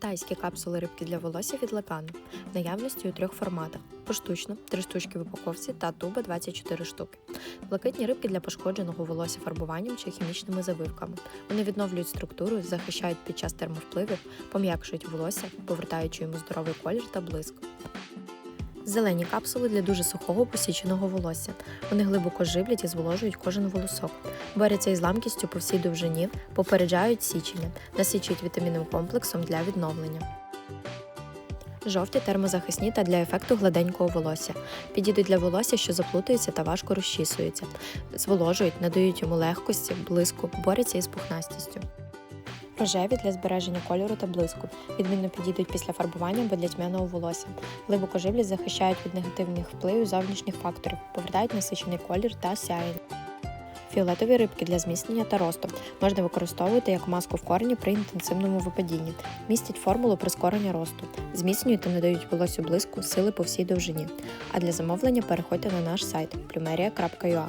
Тайські капсули рибки для волосся від Лакану в наявності у трьох форматах: поштучно 3 штучки в упаковці та туба 24 штуки. Блакитні рибки для пошкодженого волосся фарбуванням чи хімічними завивками. Вони відновлюють структуру, захищають під час термовпливів, пом'якшують волосся, повертаючи йому здоровий колір та блиск. Зелені капсули для дуже сухого посіченого волосся. Вони глибоко живлять і зволожують кожен волосок. Борються із ламкістю по всій довжині, попереджають січення, насичують вітамінним комплексом для відновлення. Жовті термозахисні та для ефекту гладенького волосся. Підійдуть для волосся, що заплутується та важко розчісується. Зволожують, надають йому легкості, блиску, борються із пухнастістю. Рожеві для збереження кольору та блиску. Відмінно підійдуть після фарбування або для тьмяного волосся. Глибоко живлять захищають від негативних впливів зовнішніх факторів, повертають насичений колір та сяєння. Фіолетові рибки для зміцнення та росту можна використовувати як маску в корені при інтенсивному випадінні. Містять формулу прискорення росту, зміцнюють та надають волосю блиску, сили по всій довжині. А для замовлення переходьте на наш сайт plumeria.ua.